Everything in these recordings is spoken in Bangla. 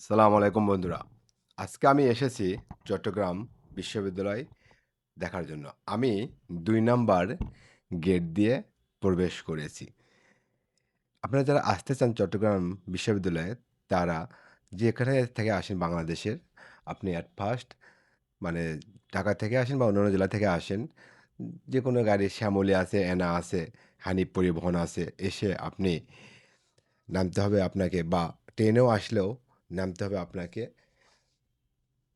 সালামু আলাইকুম বন্ধুরা। আজকে আমি এসেছি চট্টগ্রাম বিশ্ববিদ্যালয় দেখার জন্য। আমি দুই নাম্বার গেট দিয়ে প্রবেশ করেছি। আপনারা যারা আসতে চান চট্টগ্রাম বিশ্ববিদ্যালয়ে তারা যেখানে থেকে আসেন বাংলাদেশের, আপনি এট ফার্স্ট মানে ঢাকা থেকে আসেন বা অন্যান্য জেলা থেকে আসেন, যে কোনো গাড়ি শ্যামলী আছে, এনা আছে, হানি পরিবহন আছে, এসে আপনি নামতে হবে আপনাকে বা ট্রেনেও আসলেও নামতে হবে আপনাকে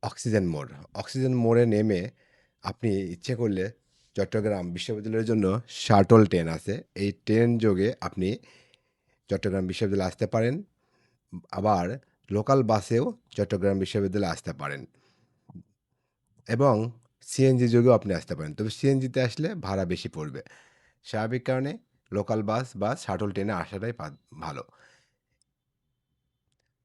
অক্সিজেন মোড়। অক্সিজেন মোড়ে নেমে আপনি ইচ্ছে করলে চট্টগ্রাম বিশ্ববিদ্যালয়ের জন্য শাটল ট্রেন আছে। এই ট্রেন যোগে আপনি চট্টগ্রাম বিশ্ববিদ্যালয়ে আসতে পারেন। আবার লোকাল বাসেও চট্টগ্রাম বিশ্ববিদ্যালয়ে আসতে পারেন। এবং সিএনজি যোগেও আপনি আসতে পারেন। তবে সিএনজিতে আসলে ভাড়া বেশি পড়বে। স্বাভাবিক কারণে লোকাল বাস বা শাটল ট্রেনে আসাটাই ভালো।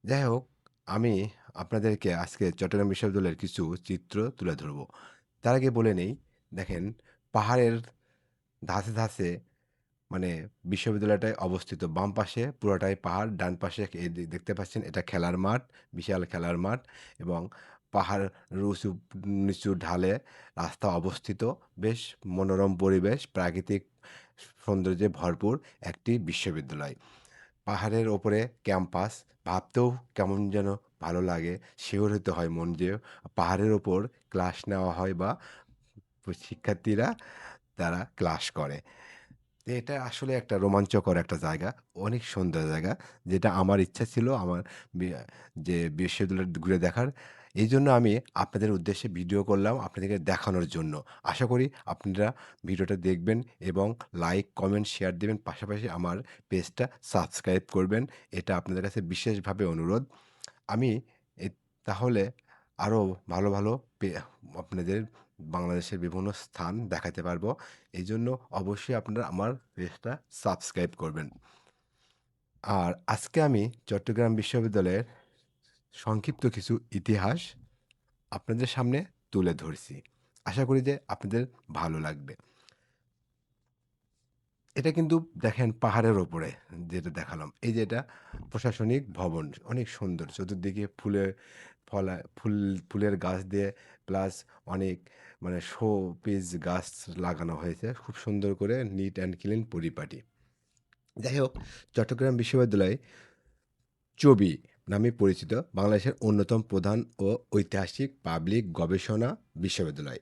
যাই হোক, আমি আপনাদেরকে আজকে চট্টগ্রাম বিশ্ববিদ্যালয়ের কিছু চিত্র তুলে ধরব। তার আগে বলে নেই, দেখেন পাহাড়ের ধাঁচে, ধাঁচে মানে বিশ্ববিদ্যালয়টায় অবস্থিত। বাম পাশে পুরোটাই পাহাড়, ডান পাশে এই দেখতে পাচ্ছেন এটা খেলার মাঠ, বিশাল খেলার মাঠ এবং পাহাড় উঁচু নিচু ঢালে রাস্তা অবস্থিত। বেশ মনোরম পরিবেশ, প্রাকৃতিক সৌন্দর্যে ভরপুর একটি বিশ্ববিদ্যালয়। পাহাড়ের ওপরে ক্যাম্পাস, ভাবতেও কেমন যেন ভালো লাগে, শিহরিত হয় মন যে পাহাড়ের ওপর ক্লাস নেওয়া হয় বা শিক্ষার্থীরা তারা ক্লাস করে। এটা আসলে একটা রোমাঞ্চকর একটা জায়গা, অনেক সুন্দর জায়গা। যেটা আমার ইচ্ছা ছিল আমার যে বিশ্ববিদ্যালয় ঘুরে দেখার। এইজন্য আমি আপনাদের উদ্দেশ্যে ভিডিও করলাম আপনাদেরকে দেখানোর জন্য। আশা করি আপনারা ভিডিওটা দেখবেন এবং লাইক, কমেন্ট, শেয়ার দেবেন। পাশাপাশি আমার পেজটা সাবস্ক্রাইব করবেন। এটা আপনাদের কাছে বিশেষভাবে অনুরোধ। আমি এ তাহলে আরও ভালো, ভালো পে আপনাদের বাংলাদেশের বিভিন্ন স্থান দেখাতে পারব। এইজন্য অবশ্যই আপনারা আমার পেজটা সাবস্ক্রাইব করবেন। আর আজকে আমি চট্টগ্রাম বিশ্ববিদ্যালয়ের সংক্ষিপ্ত কিছু ইতিহাস আপনাদের সামনে তুলে ধরছি। আশা করি যে আপনাদের ভালো লাগবে। এটা কিন্তু দেখেন পাহাড়ের ওপরে যেটা দেখালাম। এই যে এটা প্রশাসনিক ভবন। অনেক সুন্দর। চতুর্দিকে ফুলে ফলা ফুল ফুলের গাছ দিয়ে প্লাস অনেক মানে শো পিস গাছ লাগানো হয়েছে। খুব সুন্দর করে নিট অ্যান্ড ক্লিন পরিপাটি। যাই হোক, চট্টগ্রাম বিশ্ববিদ্যালয় চবি নামে পরিচিত বাংলাদেশের অন্যতম প্রধান ও ঐতিহাসিক পাবলিক গবেষণা বিশ্ববিদ্যালয়।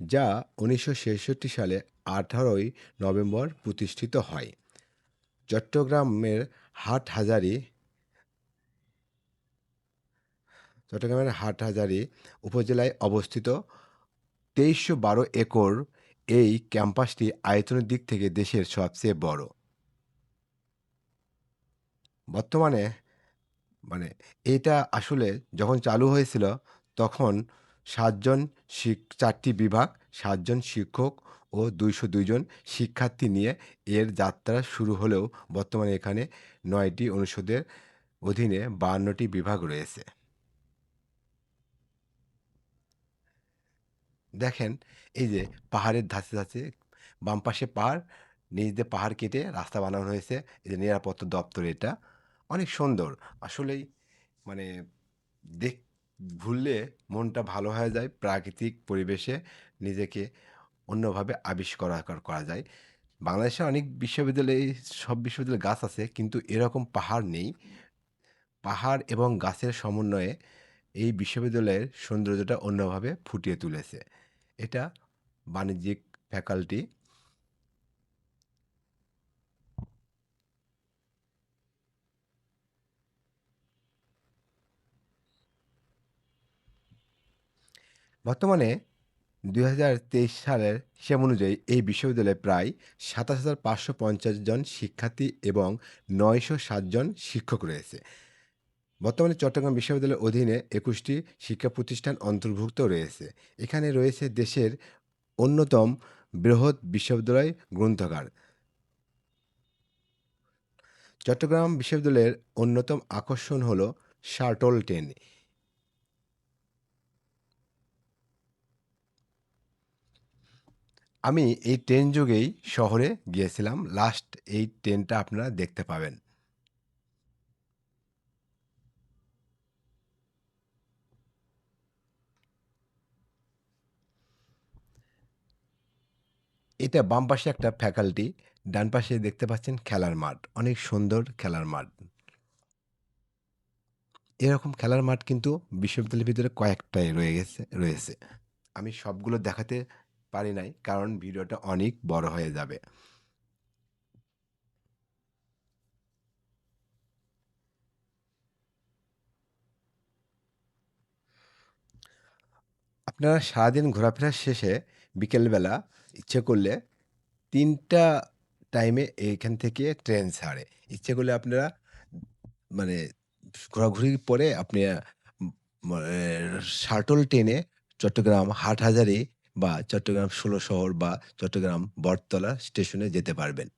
যা ১৯৬৬ সালে ১৮ই নভেম্বর প্রতিষ্ঠিত হয়। চট্টগ্রামের হাটহাজারী চট্টগ্রামের হাটহাজারী উপজেলায় অবস্থিত ২৩১২ একর এই ক্যাম্পাসটি আয়তনের দিক থেকে দেশের সবচেয়ে বড়। বর্তমানে মানে এটা আসলে যখন চালু হয়েছিল তখন ৭ জন শিক ৪ বিভাগ, ৭ জন শিক্ষক ও ২০২ জন শিক্ষার্থী নিয়ে এর যাত্রা শুরু হলেও বর্তমানে এখানে ৯ টি অনুষদের অধীনে ৫২ টি বিভাগ রয়েছে। দেখেন এই যে পাহাড়ের ধাঁচে, ধাঁচে বাম পাশে পাহাড়, নিচ দিয়ে পাহাড় কেটে রাস্তা বানানো হয়েছে। এই যে নিরাপত্তা দপ্তর এটা। অনেক সুন্দর। আসলেই মানে দেখ, ভুললে মনটা ভালো হয়ে যায়। প্রাকৃতিক পরিবেশে নিজেকে অন্যভাবে আবিষ্কার করা যায়। বাংলাদেশে অনেক বিশ্ববিদ্যালয়ে সব বিশ্ববিদ্যালয়ে গাছ আছে, কিন্তু এরকম পাহাড় নেই। পাহাড় এবং গাছের সমন্বয়ে এই বিশ্ববিদ্যালয়ের সৌন্দর্যটা অন্যভাবে ফুটিয়ে তুলেছে। এটা বাণিজ্যিক ফ্যাকাল্টি। বর্তমানে ২০২৩ সালের হিসাব অনুযায়ী এই বিশ্ববিদ্যালয়ে প্রায় ২৭,৫৫০ জন শিক্ষার্থী এবং নয়শো জন শিক্ষক রয়েছে। বর্তমানে চট্টগ্রাম বিশ্ববিদ্যালয়ের অধীনে একুশটি শিক্ষা প্রতিষ্ঠান অন্তর্ভুক্ত রয়েছে। এখানে রয়েছে দেশের অন্যতম বৃহৎ বিশ্ববিদ্যালয় গ্রন্থাগার। চট্টগ্রাম বিশ্ববিদ্যালয়ের অন্যতম আকর্ষণ হল শার্টল ট্রেন। আমি এই ট্রেন যোগেই শহরে গিয়েছিলাম। লাস্ট এই ট্রেনটা আপনারা দেখতে পাবেন। এটা বাম পাশে একটা ফ্যাকাল্টি ডান পাশে দেখতে পাচ্ছেন খেলার মাঠ। অনেক সুন্দর খেলার মাঠ। এরকম খেলার মাঠ কিন্তু বিশ্ববিদ্যালয়ের ভিতরে কয়েকটাই রয়ে গেছে, রয়েছে। আমি সবগুলো দেখাতে পারি নাই, কারণ ভিডিওটা অনেক বড় হয়ে যাবে। আপনারা সারাদিন ঘোরাফেরা শেষে বিকেলবেলা ইচ্ছে করলে তিনটা টাইমে এইখান থেকে ট্রেন ছাড়ে। ইচ্ছে করলে আপনারা মানে ঘোরাঘুরির পরে আপনি মানে শাটল টেনে চট্টগ্রাম, হাটহাজারী বা চট্টগ্রাম ১৬ শহর বা চট্টগ্রাম বটতলা স্টেশনে যেতে পারবেন।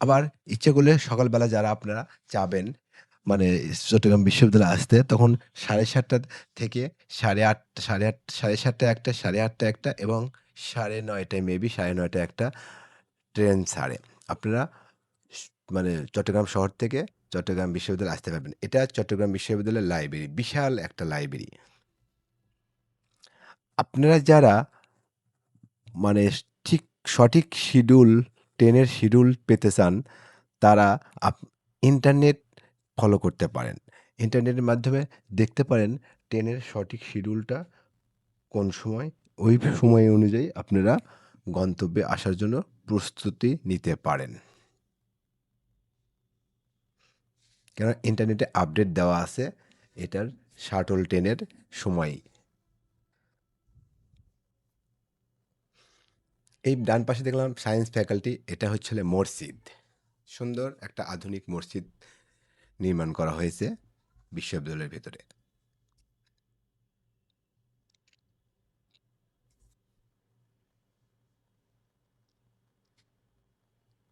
আবার ইচ্ছে করলে সকালবেলা যারা আপনারা যাবেন মানে চট্টগ্রাম বিশ্ববিদ্যালয়ে আসতে, তখন ৭:৩০ থেকে ৮:৩০ ৮:৩০ ৭:৩০ একটা ৮:৩০ একটা এবং ৯:৩০ টায় মেবি ৯:৩০ একটা ট্রেন ছাড়ে। আপনারা মানে চট্টগ্রাম শহর থেকে চট্টগ্রাম বিশ্ববিদ্যালয়ে আসতে পারবেন। এটা চট্টগ্রাম বিশ্ববিদ্যালয়ের লাইব্রেরি। বিশাল একটা লাইব্রেরি। আপনারা যারা মানে ঠিক সঠিক শিডিউল ট্রেনের শিডিউল পেতে চান, তারা আপ ইন্টারনেট ফলো করতে পারেন। ইন্টারনেটের মাধ্যমে দেখতে পারেন ট্রেনের সঠিক শিডিউলটা কোন সময়, ওই সময় অনুযায়ী আপনারা গন্তব্যে আসার জন্য প্রস্তুতি নিতে পারেন। কেননা ইন্টারনেটে আপডেট দেওয়া আছে এটার শাটল ট্রেনের সময়। এই ডান পাশে দেখলাম সায়েন্স ফ্যাকাল্টি এটা হচ্ছে মসজিদ। সুন্দর একটা আধুনিক মসজিদ নির্মাণ করা হয়েছে বিশ্ববিদ্যালয়ের ভেতরে।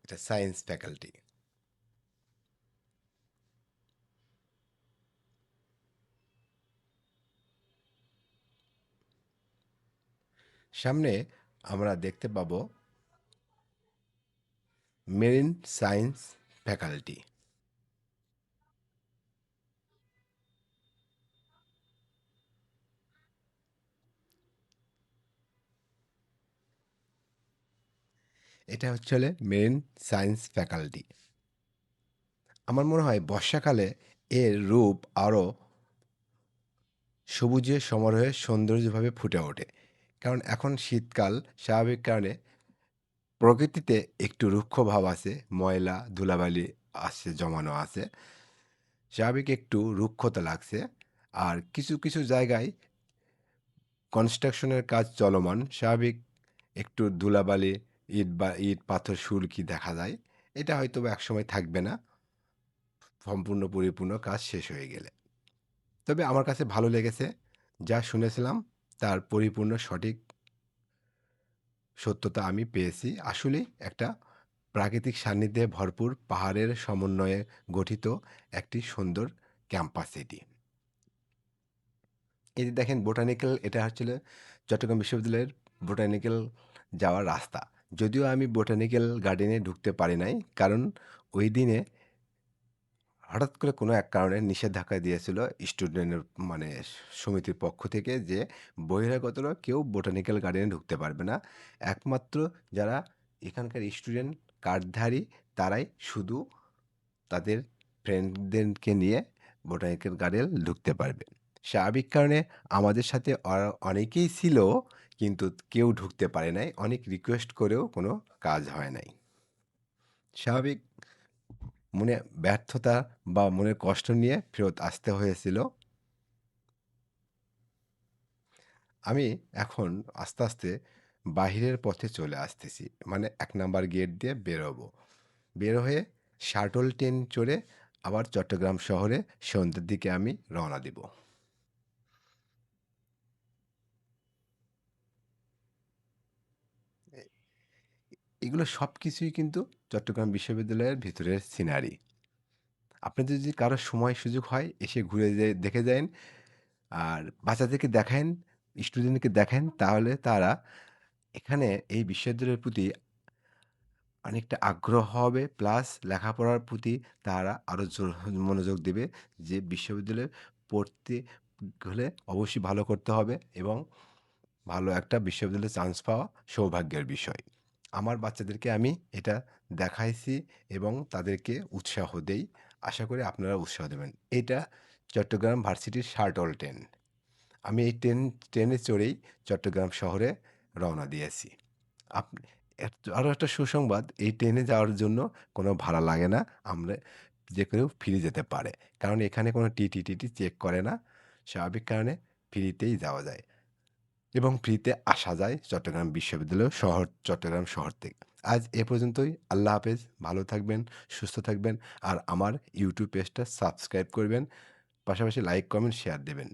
এটা সায়েন্স ফ্যাকাল্টি। সামনে আমরা দেখতে পাবো মেরিন সায়েন্স ফ্যাকাল্টি। এটা হচ্ছে হলো মেরিন সায়েন্স ফ্যাকাল্টি। আমার মনে হয় বর্ষাকালে এর রূপ আরও সবুজে সমারোহে সৌন্দর্যভাবে ফুটে ওঠে। কারণ এখন শীতকাল স্বাভাবিক কারণে প্রকৃতিতে একটু রুক্ষ ভাব আছে, ময়লা, ধুলাবালি আছে জমানো আছে। স্বাভাবিক একটু রুক্ষতা লাগছে। আর কিছু, কিছু জায়গায় কনস্ট্রাকশনের কাজ চলমান। স্বাভাবিক একটু ধুলাবালি, ইট বা ইট, পাথর, সুরকি দেখা যায়। এটা হয়তোবা একসময় থাকবে না। সম্পূর্ণ পরিপূর্ণ কাজ শেষ হয়ে গেলে। তবে আমার কাছে ভালো লেগেছে। যা শুনেছিলাম তার পরিপূর্ণ সঠিক সত্যতা আমি পেয়েছি। আসলেই একটা প্রাকৃতিক সান্নিধ্যে ভরপুর পাহাড়ের সমন্বয়ে গঠিত একটি সুন্দর ক্যাম্পাস এটি। যে দেখেন বোটানিক্যাল, এটা হচ্ছে হলো চট্টগ্রাম বিশ্ববিদ্যালয়ের বোটানিক্যাল যাওয়ার রাস্তা। যদিও আমি বোটানিক্যাল গার্ডেনে ঢুকতে পারি নাই। কারণ ওইদিনে হঠাৎ করে কোনো এক কারণে নিষেধাজ্ঞা দিয়েছিল স্টুডেন্টের মানে সমিতির পক্ষ থেকে যে বহিরাগতরা কেউ বোটানিক্যাল গার্ডেনে ঢুকতে পারবে না। একমাত্র যারা এখানকার স্টুডেন্ট কার্ডধারী তারাই শুধু তাদের ফ্রেন্ডদেরকে নিয়ে বোটানিক্যাল গার্ডেন ঢুকতে পারবে। স্বাভাবিক কারণে আমাদের সাথে অনেকেই ছিল, কিন্তু কেউ ঢুকতে পারে নাই। অনেক রিকোয়েস্ট করেও কোনো কাজ হয় নাই। স্বাভাবিক মনে ব্যর্থতা বা মনের কষ্ট নিয়ে ফেরত আসতে হয়েছিল। আমি এখন আস্তে, আস্তে বাহিরের পথে চলে আসতেছি। মানে এক নাম্বার গেট দিয়ে বেরোবো। বের হয়ে শাটল ট্রেন চড়ে আবার চট্টগ্রাম শহরে সন্ধ্যের দিকে আমি রওনা দিব। এগুলো সব কিছুই কিন্তু চট্টগ্রাম বিশ্ববিদ্যালয়ের ভিতরের সিনারি। আপনাদের যদি কারও সময় সুযোগ হয়, এসে ঘুরে দেখে যায়েন। আর বাচ্চাদেরকে দেখেন স্টুডেন্টকে দেখেন, তাহলে তারা এখানে এই বিশ্ববিদ্যালয়ের প্রতি অনেকটা আগ্রহ হবে, প্লাস লেখাপড়ার প্রতি তারা আরও মনোযোগ দেবে যে, বিশ্ববিদ্যালয়ে পড়তে হলে অবশ্যই ভালো করতে হবে এবং ভালো একটা বিশ্ববিদ্যালয়ে চান্স পাওয়া সৌভাগ্যের বিষয়। আমার বাচ্চাদেরকে আমি এটা দেখাইছি এবং তাদেরকে উৎসাহ দেই। আশা করি আপনারা উৎসাহ দেবেন। এটা চট্টগ্রাম ভার্সিটির শার্টল ট্রেন। আমি এই ট্রেন, ট্রেনে চড়েই চট্টগ্রাম শহরে রওনা দিয়েছি। আপ আরও একটা সুসংবাদ, এই ট্রেনে যাওয়ার জন্য কোনো ভাড়া লাগে না। আমরা যে কেউ ফ্রি যেতে পারে। কারণ এখানে কোনো টিটি-টিটি চেক করে না। স্বাভাবিক কারণে ফ্রিতেই যাওয়া যায়। এবং ফ্রিতে আসা যায় চট্টগ্রাম বিশ্ববিদ্যালয় শহর চট্টগ্রাম শহর থেকে। আজ এ পর্যন্তই। আল্লাহ হাফেজ। ভালো থাকবেন, সুস্থ থাকবেন। আর আমার ইউটিউব পেজটা সাবস্ক্রাইব করবেন। পাশাপাশি লাইক, কমেন্ট, শেয়ার দেবেন।